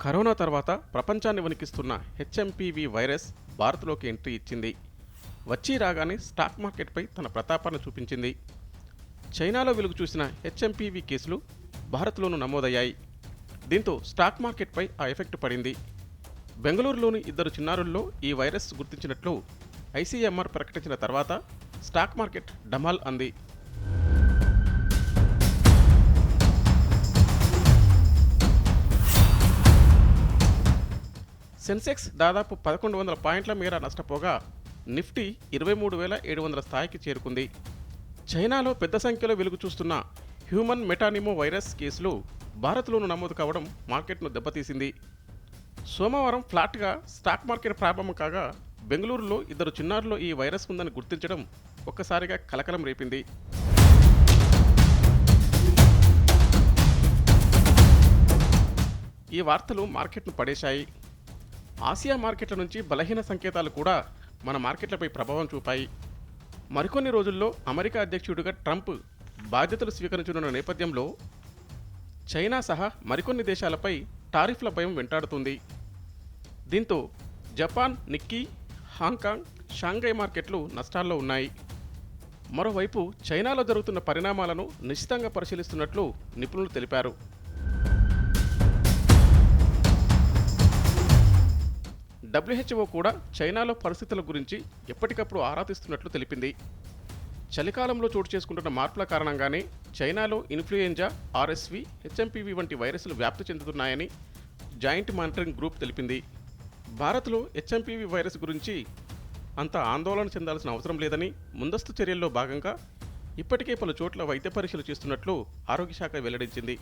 Corona తర్వాత ప్రపంచాన్ని వణికిస్తున్న హెచ్ఎంపీవి వైరస్ భారత్లోకి ఎంట్రీ ఇచ్చింది. వచ్చి రాగానే స్టాక్ మార్కెట్పై తన ప్రతాపాన్ని చూపించింది. చైనాలో వెలుగు చూసిన హెచ్ఎంపీవి కేసులు భారత్లోనూ నమోదయ్యాయి. దీంతో స్టాక్ మార్కెట్పై ఆ ఎఫెక్ట్ పడింది. బెంగళూరులోని ఇద్దరు చిన్నారుల్లో ఈ వైరస్ గుర్తించినట్లు ఐసీఎంఆర్ ప్రకటించిన తర్వాత స్టాక్ మార్కెట్ డమాల్ అంది. సెన్సెక్స్ దాదాపు పదకొండు వందల పాయింట్ల మేర నష్టపోగా నిఫ్టీ ఇరవై మూడు వేల ఏడు వందల స్థాయికి చేరుకుంది. చైనాలో పెద్ద సంఖ్యలో వెలుగు చూస్తున్న హ్యూమన్ మెటానిమో వైరస్ కేసులు భారత్లోనూ నమోదు కావడం మార్కెట్ను దెబ్బతీసింది. సోమవారం ఫ్లాట్గా స్టాక్ మార్కెట్ ప్రారంభం కాగా బెంగళూరులో ఇద్దరు చిన్నారులో ఈ వైరస్ ఉందని గుర్తించడం ఒక్కసారిగా కలకలం రేపింది. ఈ వార్తలు మార్కెట్ను పడేశాయి. ఆసియా మార్కెట్ల నుంచి బలహీన సంకేతాలు కూడా మన మార్కెట్లపై ప్రభావం చూపాయి. మరికొన్ని రోజుల్లో అమెరికా అధ్యక్షుడిగా ట్రంప్ బాధ్యతలు స్వీకరించనున్న నేపథ్యంలో చైనా సహా మరికొన్ని దేశాలపై టారిఫ్ల భయం వెంటాడుతుంది. దీంతో జపాన్ నిక్కీ హాంకాంగ్ షాంఘై మార్కెట్లు నష్టాల్లో ఉన్నాయి. మరోవైపు చైనాలో జరుగుతున్న పరిణామాలను నిశ్చితంగా పరిశీలిస్తున్నట్లు నిపుణులు తెలిపారు. డబ్ల్యూహెచ్ఓ కూడా చైనాలో పరిస్థితుల గురించి ఎప్పటికప్పుడు ఆరా తీస్తున్నట్లు తెలిపింది. చలికాలంలో చోటు చేసుకుంటున్న మార్పుల కారణంగానే చైనాలో ఇన్ఫ్లుయెంజా ఆర్ఎస్వి హెచ్ఎంపివి వంటి వైరస్లు వ్యాప్తి చెందుతున్నాయని జాయింట్ మానిటరింగ్ గ్రూప్ తెలిపింది. భారత్లో హెచ్ఎంపివి వైరస్ గురించి అంత ఆందోళన చెందాల్సిన అవసరం లేదని ముందస్తు చర్యల్లో భాగంగా ఇప్పటికే పలు చోట్ల వైద్య పరీక్షలు చేస్తున్నట్లు ఆరోగ్య శాఖ వెల్లడించింది.